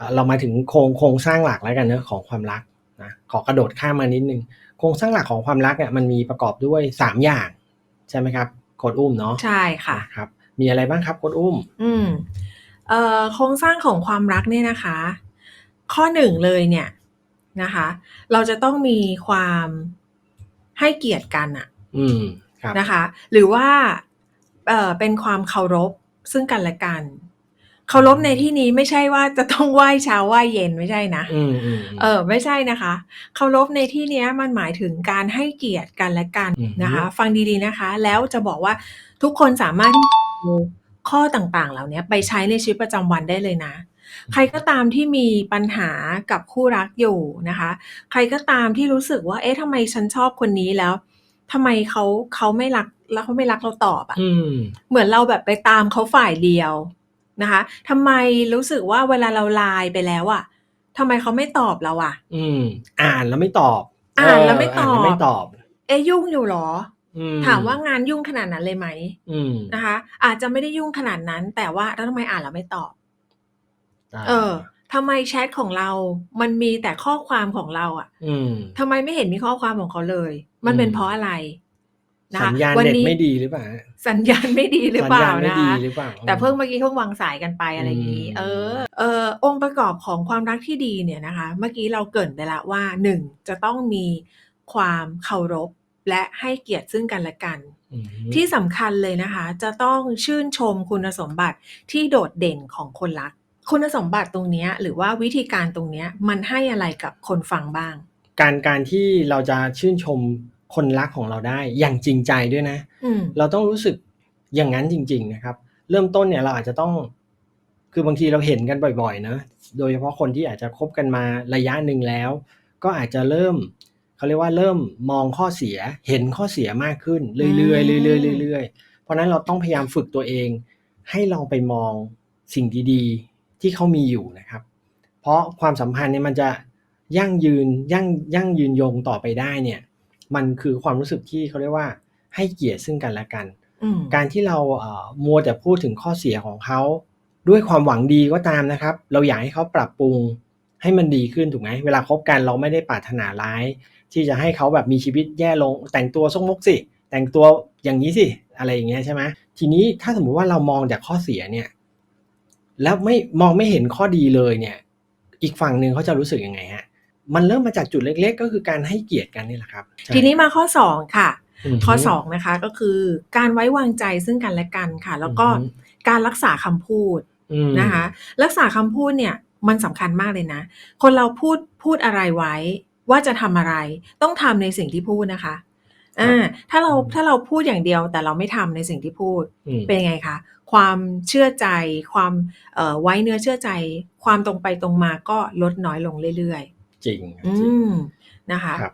อ่าเรามาถึงโครงโครงสร้างหลักแล้วกันเนอะของความรักนะขอกระโดดข้ามมานิดนึงโครงสร้างหลักของความรักเนี่ยมันมีประกอบด้วยสามอย่าง ใช่ไหมครับโคดอุ้มเนาะใช่ค่ะครับ มีอะไรบ้างครับโคดอุ้ม อืมเอ่อโครงสร้างของความรักเนี่ยนะคะ ข้อหนึ่งเลยเนี่ยนะคะ เราจะต้องมีความให้เกียรติกันอะอืมครับนะคะ หรือว่าเอ่อเป็นความเคารพซึ่งกันและกัน เคารพในที่นี้ไม่ใช่ว่าจะต้องไหว้เช้าไหว้เย็นไม่ใช่นะอืมอืมเออ ไม่ใช่นะคะเคารพในที่เนี้ยมันหมายถึงการให้เกียรติกันและกันอือฮึนะคะ ฟังดีๆนะคะ แล้วจะบอกว่าทุกคนสามารถที่จะเอาข้อต่างๆ เหล่านี้ไปใช้ในชีวิตประจำวันได้เลยนะใครก็ตามที่มีปัญหากับคู่รักอยู่นะคะ ใครก็ตามที่รู้สึกว่า เอ๊ะทำไมฉันชอบคนนี้แล้วทำไมเขาเขาไม่รักแล้วเขาไม่รักเราตอบอะอืมเหมือนเราแบบไปตามเขาฝ่ายเดียว นะคะทำไมรู้สึกว่าเวลาเราไลน์ไปแล้วอะทำไมเขาไม่ตอบเราอะอืม อ่านแล้วไม่ตอบ อ่านแล้วไม่ตอบานแล้วไม่ตอบ เอ๊ะยุ่งอยู่เหรออืถามว่างานยุ่งขนาดนั้นเลยไหมอืมนะคะ อาจจะไม่ได้ยุ่งขนาดนั้น แต่ว่าแล้วทำไมอ่านแล้วไม่ตอบาเออทำไมแชทของเรา มันมีแต่ข้อความของเราอะอืมทำไมไม่เห็นมีข้อความของเขาเลย มันเป็นอืมเพราะอะไร นะสัคะญญาณวัเน็ตนี้ไม่ดีหรือเปล่า สัญญาณไม่ดีหรือเปสัญล่าญาณไม่นะดีคะหรือเปล่าแต่เพิ่งเมื่อกี้เพิ่งวางสายกันไปอะไรอย่างนี้อืมเออ เออองค์ประกอบของความรักที่ดีเนี่ยนะคะ เมื่อกี้เราเกรินไปแล้วว่าหนึ่งจะต้องมีความเคารพและให้เกียรติซึ่งกันและกันอืมที่สำคัญเลยนะคะ จะต้องชื่นชมคุณสมบัติที่โดดเด่นของคนรัก คุณสมบัติตรงเนี้ยหรือว่าวิธีการตรงเนี้ยมันให้อะไรกับคนฟังบ้าง การการที่เราจะชื่นชม คนรักของเราได้อย่างจริงใจด้วยนะอืมเราต้องรู้สึกอย่างนั้นจริง ๆ นะครับ เริ่มต้นเนี่ยเราอาจจะต้อง คือบางทีเราเห็นกันบ่อยๆนะโดยเฉพาะคนที่อาจจะคบกันมาระยะหนึ่งแล้ว ก็อาจจะเริ่มเขาเรียกว่าเริ่มมองข้อเสีย เห็นข้อเสียมากขึ้น เรื่อยๆเรื่อยๆเรื่อยๆเพราะฉะนั้นเราต้องพยายามฝึกตัวเอง ให้ลองไปมองสิ่งดีๆ ที่เขามีอยู่นะครับ เพราะความสัมพันธ์เนี่ยมันจะยั่งยืนยั่งยั่งยืนยงต่อไปได้เนี่ย มันคือความรู้สึกที่เขาเรียกว่าให้เกียรติซึ่งกันและกันอืมการที่เราเอ่อมัวแต่พูดถึงข้อเสียของเขาด้วยความหวังดีก็ตามนะครับ เราอยากให้เขาปรับปรุงให้มันดีขึ้นถูกไหมเวลาคบกันเราไม่ได้ปรารถนาร้าย ที่จะให้เขาแบบมีชีวิตแย่ลง แต่งตัวซกมกสิ แต่งตัวอย่างนี้สิอะไรอย่างเงี้ยใช่ไหมทีนี้ถ้าสมมุติว่าเรามองแต่ข้อเสียเนี่ย แล้วไม่มองไม่เห็นข้อดีเลยเนี่ย อีกฝั่งหนึ่งเขาจะรู้สึกยังไงฮะ มันเริ่มมาจากจุดเล็ก ๆ ก็คือการให้เกียรติกันนี่แหละครับใช่ทีนี้มาข้อสองค่ะมข้อสองนะคะก็คือการไว้วางใจซึ่งกันและกันค่ะ แล้วก็อือฮึการรักษาคำพูดอืมนะคะ รักษาคำพูดเนี่ยมันสำคัญมากเลยนะ คนเราพูดพูดอะไรไว้ว่าจะทำอะไร ต้องทำในสิ่งที่พูดนะคะอ่าถ้าเราถ้าเราพูดอย่างเดียวแต่เราไม่ทำในสิ่งที่พูดอืมเป็นไงคะความเชื่อใจ ความเอ่อไว้เนื้อเชื่อใจ ความตรงไปตรงมาก็ลดน้อยลงเรื่อย จริงๆจอืริงมนะคะครับ